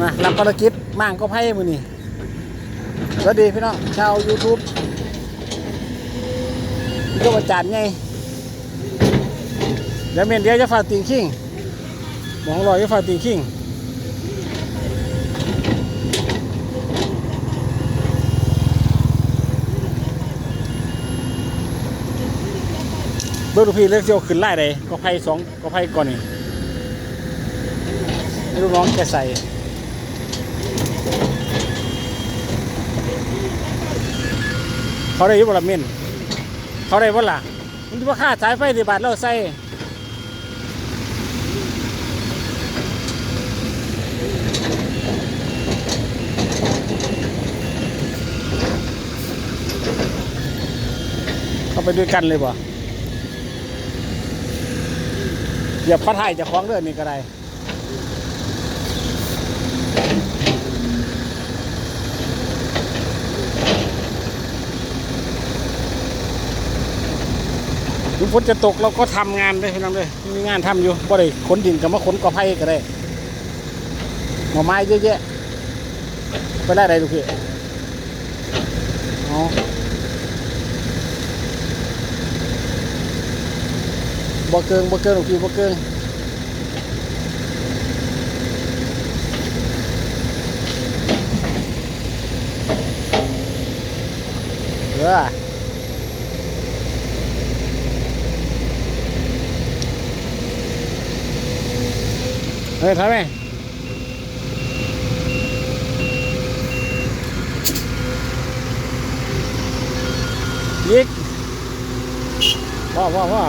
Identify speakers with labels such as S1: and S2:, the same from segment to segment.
S1: มารับภารกิจมั่างก็ไพ่มือนี่สวัสดีพี่น้องชาว YouTube พี่ก็อาจารย์ไงเดี๋ยวเมนเดียวจะฝากติงคิงหมองรอยจะฝากติงคิงเบิร์ดพี่เลือกเที่ยวขึ้นไล่ใดก็ไพ่สองก็ไพ่ก่อนนี่ลูกน้องแกใส่ เขาได้ยุบละเมนเขาได้บ่ล่ะมันจะว่าค่าสายไฟสิบาทเราใส่เขาไปด้วยกันเลยบ่อย่าพัดให้จะคล้องเรื่องนี้ก็ได้ ถึงฝนจะตกเราก็ทำงานเลยพี่น้องเลยมีงานทำอยู่บ่ได้ขนดินกับมาขนกอไผ่ก็ได้หน่อไม้เยอะแยะไปได้ไรลูกพี่อ๋อบ่เกิงบ่เกิงลูกพี่บ่เกิงเออ ฮ้ยทำไมยิกว้าวว้าวว้า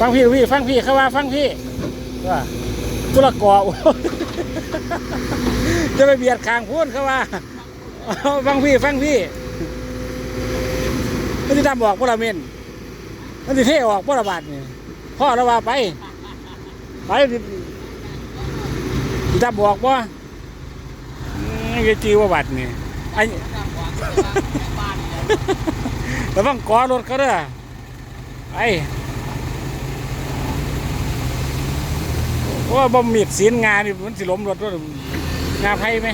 S1: ฟังพี่พี่ฟังพี่เขาว่าฟังพี่ว่าตุละกอโอ้ยจะไปเบียดคางพูนเขาว่าฟังพี่ฟังพี่มันจะทำบอกพวกเราเมนมันจะเท่ออกพวกเราบาดนี่ พ่อเราว่าไป ไปจะบอกว่าจะจีว่าบัดนี่ไอ้แต่ต้องกอรถเขาเด้ไปเพราะว่าบ่มีดศีลงานนี่มันสิล้มรถว่างาไพ่ไหม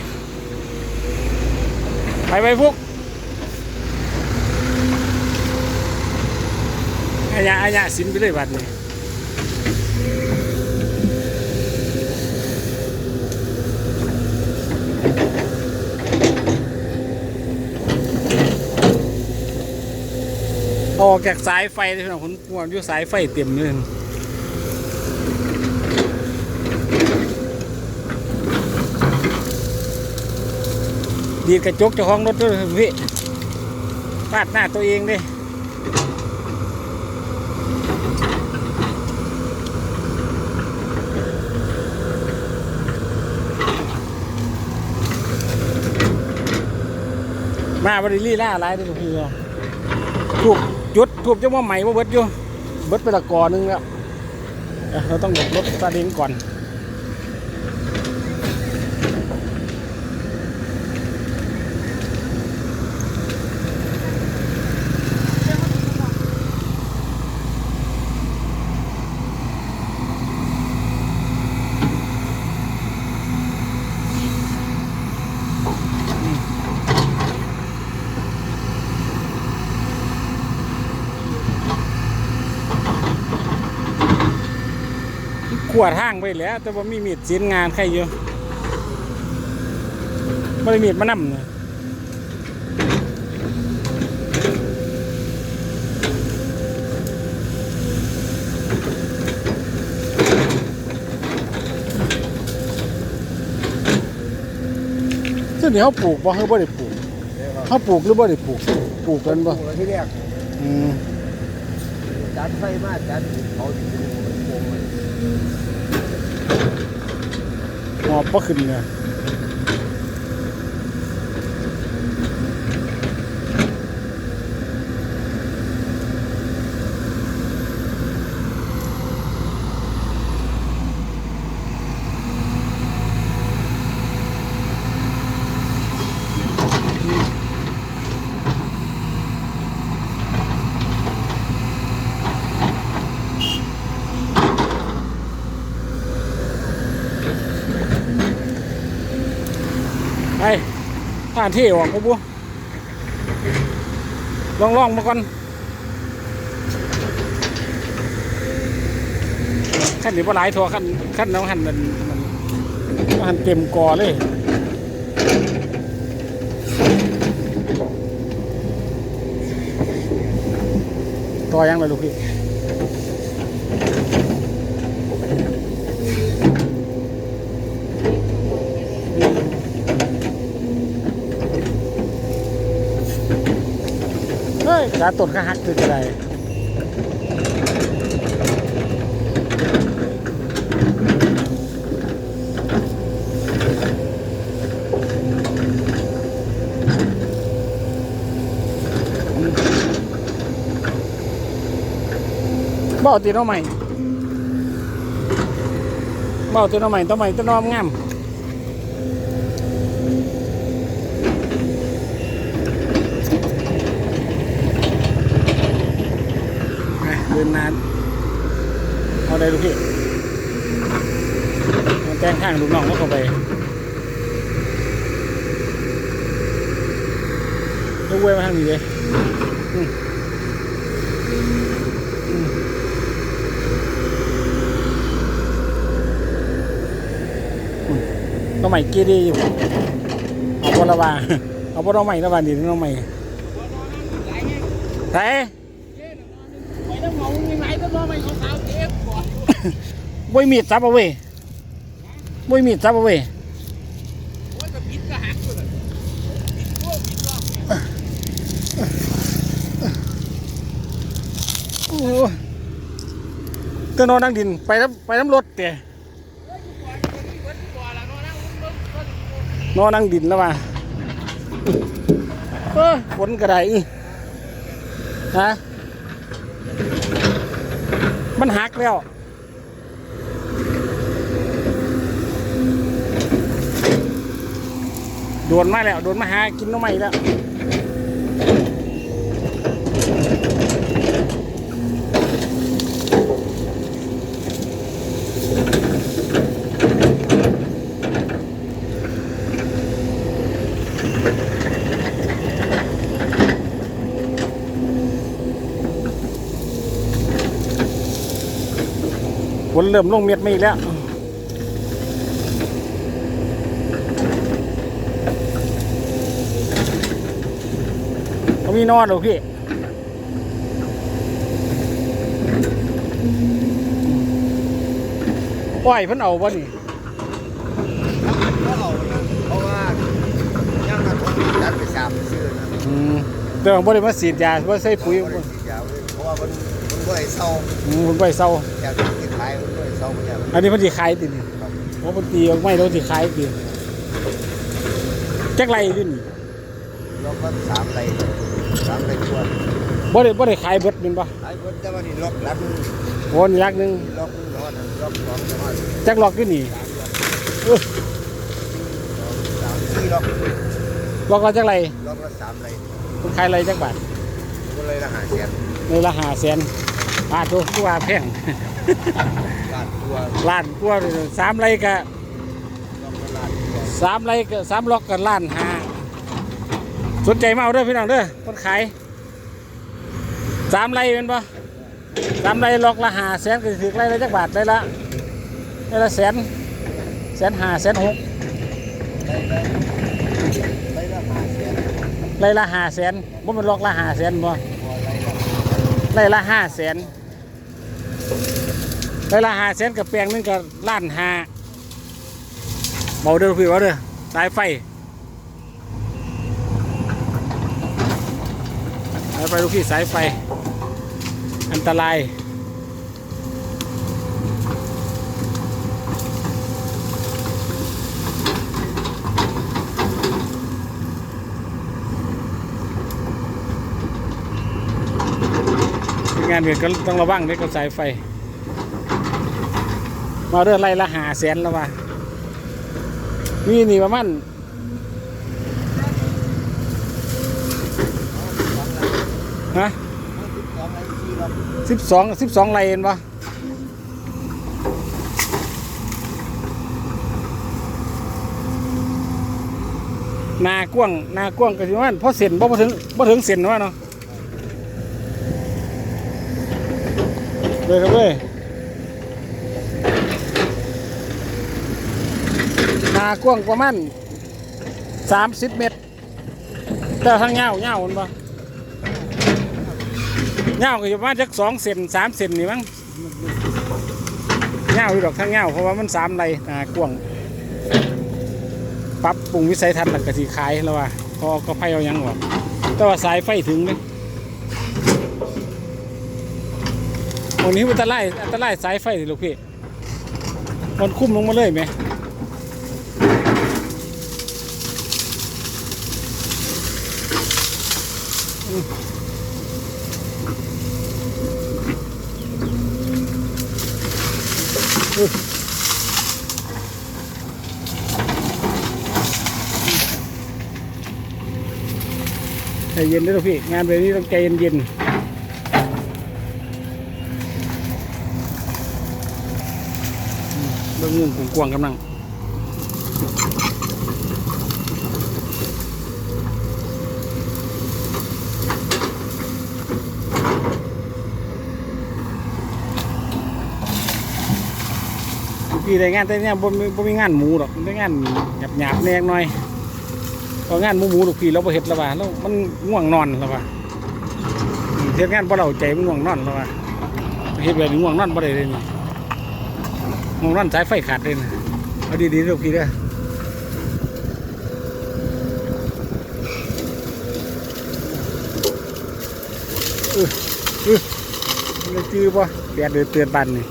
S1: ไปไปพวกอายะอายะสินไปเลยบัดนี้ ออกจากสายไฟเลยพี่น้องคุณกวอยู่สายไฟเต็มเลยดีกระจกจ้าของรถด้วยพี่ปาดหน้าตัวเองดิมาบริลี่ล่าอะไรด้วยพี่น้องถูก จุดทูบจะว่าใหม่ว่าเบิดอยู่เบิดไปละกอนึงแล้วเราต้องหยุดรถซาเล้งก่อน ขวดห้างไปแล้ว แต่ว่ามีมีดสินงานใครอยู่ไม่ได้มีดมานำเนี่ยซึ่งนี่เขาปลูกบ่เขาบ่ได้ปลูกเขาปลูกหรือบ่ได้ปลูกปลูกกันบ่
S2: ปลูกที่แรก
S1: อืม
S2: จัดไฟมาจัดเขา อยู่มั นโกงมัน
S1: หอบบ่ขึ้นเนี่ยท่านที่ออกกูบัวลองลองมาก่อนขั้นนี้ว่าหลายทัวขั้นขั้นน้ำหันมันมันมันหันเต็มกอเลยต่อยังเลยลูกพี่ เฮ้ยกาตดก็หักคือจะได้บ่เอาตีน้องใหม่บ่เอาตีน้องใหม่ตัวใหม่ตัวน้อมงาม ไปเดินนาน เอาได้ลูกพี่มันแจ้งข้างลูกน้องก็เข้าไปยกเว้ยมาทางนี้เลยน้องใหม่กี้ดีอยู่เอาบอละวาเอาบอน้องใหม่ละวาดีน้องใหม่ไหน
S3: ไปน้ำหมองยังไงก็รอไม่เขาสาวเจ็บก่อน
S1: บ่มีดซับเอาเว้ยบ่มีดซับเอาเว้ย
S3: โอ้ก็
S1: นอนนั่งดินไปน้ำไปน้ำรถเตะ
S3: เฮ้ยก่อนอนนั่
S1: งดินแล้วมาเออฝนกระไดฮะมันหักแล้ว โดนมาแล้วโดนมาหากินน้องใหม่แล้วฝนเริ่มลงเม็ดมาอีกแล้ว เขา มีนอนเหรอพี่ปล่อยเพิ่นเอาบ่นี่
S2: เพราะเราเพราะว่ายังกระทงจัดไปสามซื้อนะ
S1: อืมแต่ว่าบ่ได้มาฉีดยาบ่ใส่ปุ๋ย
S2: บ่ได้ฉีดยาเลยเพราะว่ามันมันบ่ได้เศร้า
S1: อืมเพิ่นบ่ให้เซา
S2: อยากกินขายมันบ่ได้เศร้ามันอยาก
S1: อันนี้เพิ่นสิขายตินี่
S2: ครับ
S1: เพราะเพิ่นตีออกไม่แล้วสิขายติจักไรอยู่นี่
S2: เราก็สามไร สามไรตัว
S1: บ่ได้บ่ได้ขายเบิดแม่นบ่
S2: ขายคนแต่ว่านี่ล็อกหลัง
S1: โอ้นี่ลักหนึง
S2: ล็อกนอนล็อกสองนอน
S1: จักล็อกอยู่นี่
S2: สามสี่ล็อก
S1: ล็อกละจักไร
S2: ล็อกละสามไร
S1: เพิ่นขายไรจักบาท
S2: ก็เลยละหาแสน
S1: ในละ500,000บาทตัวคือว่าแพง
S2: ล้านตัว
S1: ล้านกว่าเลยสามไรก็
S2: ล็อกละล้านตัว
S1: สามไรก็สามล็อกก็ล้านห้า สนใจมาเอาเด้อพี่น้องเด้อคนขายสามไรเป็นปะสามไรล็อกละหาแสนก็สิถือไรละจักบาทไรละไรละแสนแสนหาแสนหก
S2: ได้ละหาแสน
S1: ไรละหาแสนบ่มันล็อกละหาแสนบ่
S2: ไรละ
S1: ไรละห้าแสนไรละหาแสนกับแปลงนึงก็ล้านหาเบาเด้อพี่เบาเด้อสายไฟ สายไฟลูกพี่สายไฟ อันตราย งานเวียนก็ต้องระวังด้วยกับสายไฟ มาเรื่องไรละหาแสนแล้ววะนี่นี่ประมาณ ฮะ
S2: สิ
S1: บสองสิบสองไรเห็นปะนากว้างนากว้างก็สิว่าเพราะเส้นบ่ถึงบ่ถึงเส้นว่าเนาะเลยครับเว้ยนากว้างประมาณ30เมตร แต่ทางเงาเงามันบ่ เงาก็อยู่ประมาณจัก2เซน3เซนนี่มั้งเงาอยู่ดอกทางเงาเพราะว่ามัน3ไรนากว้างปรับปรุงวิสัยทัศน์หลักกะสีขายแล้วว่าพอก็ไพ่เอายังออกแต่ว่าสายไฟถึงเลยวันนี้อันตรายอันตรายสายไฟสิลูกพี่มันคุ้มลงมาเลยไหมอืม ใจเย็นด้วยพี่ งานแบบนี้ต้องใจเย็นๆเบื้องมุมกว้างกำลังพี่ได้งานแต่เนี่ยบ่มีบ่มีงานหมูหรอกได้งานหยาบๆแนกหน่อย พองานหมูหมูลูกพี่เราบ่เฮ็ดล้วว่าแล้วมันง่วงนอนล้วว่าเฮ็ดงานบ่เราใจมันง่วงนอนล้วว่าเฮ็ดแบบนี้ง่วงนอนบ่ได้เลยนี่ง่วงนอนสายไฟขาดเลยนะเอาดีๆลูกพี่เด้อเออเออมันจื้อบ่แดดเดือดเตือนปันนี่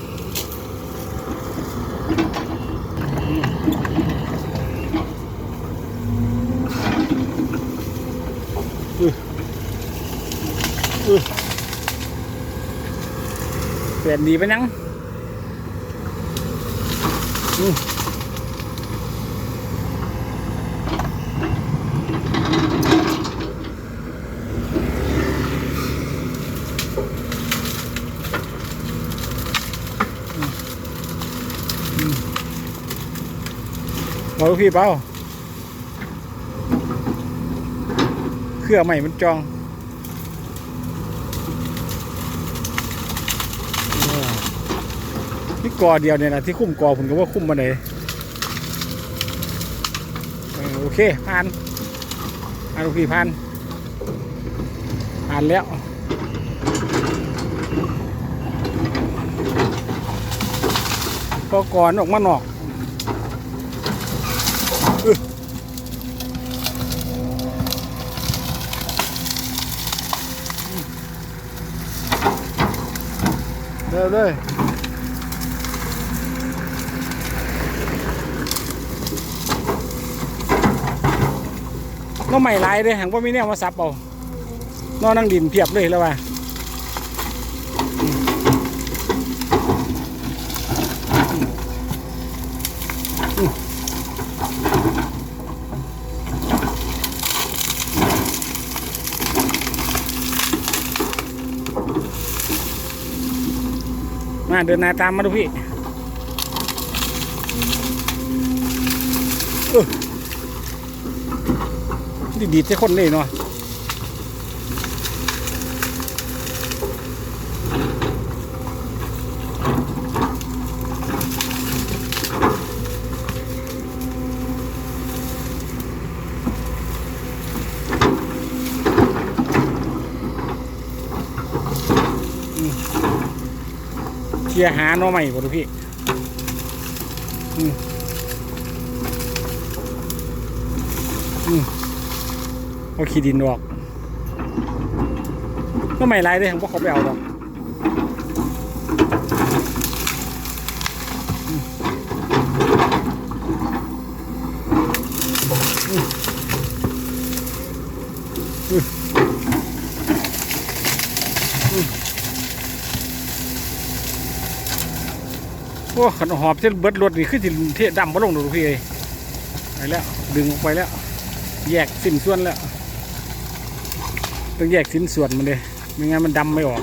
S1: เปลี่ยนดีไปยังมาลูกพี่เปล่าเครื่องใหม่มันจอง นี่กอเดียวเนี่ยนะที่คุ้มกอผมก็ว่าคุ้มมาไหนเออโอเคผ่านผ่านลูกพี่ผ่านผ่านแล้วพอก่อนออกมานอกเร็วเลย น้องใหม่หลายเลยหังว่ามีแนวมาซับเอานอนนั่งดินเพียบเลยแล้วว่ามาเดินหน้าตามมาดูพี่เออ ดีดีแต่คนเลยเนาะอืมเชียหาน้อใหม่บ่ดูพี่อืมอืม เอาขี้ดินออกก็ไม่ไรเลยผมว่าเขาไปเอาหรอกโอ้ขนหอบเส้นเบิดรถนี่ขึ้นที่เทดำมาลงดูพี่เอ้ไปแล้ว ดึงออกไปแล้ว แยกสิ้นส่วนแล้ว ต้องแยกชิ้นส่วนมันเลยไม่งั้นมันดำไม่ออก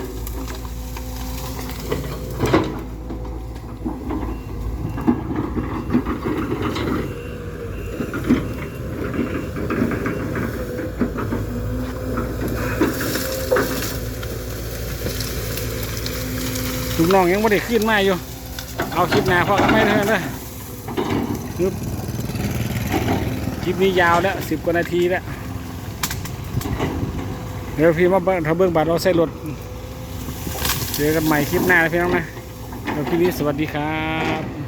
S1: ถุงน้องยังไม่ได้ขึ้นมาอยู่ เอาคลิปหนาพอก็ไม่เท่านั้นเลยคลิปนี้ยาวแล้วสิบกว่านาทีแล้ว ดี๋ยวพี่มาเบิ่งถ้าเบิ่งบาทเราใส่รถเจอกันใหม่คลิปหน้านะพี่น้องนะแล้วคลิปนี้สวัสดีครับ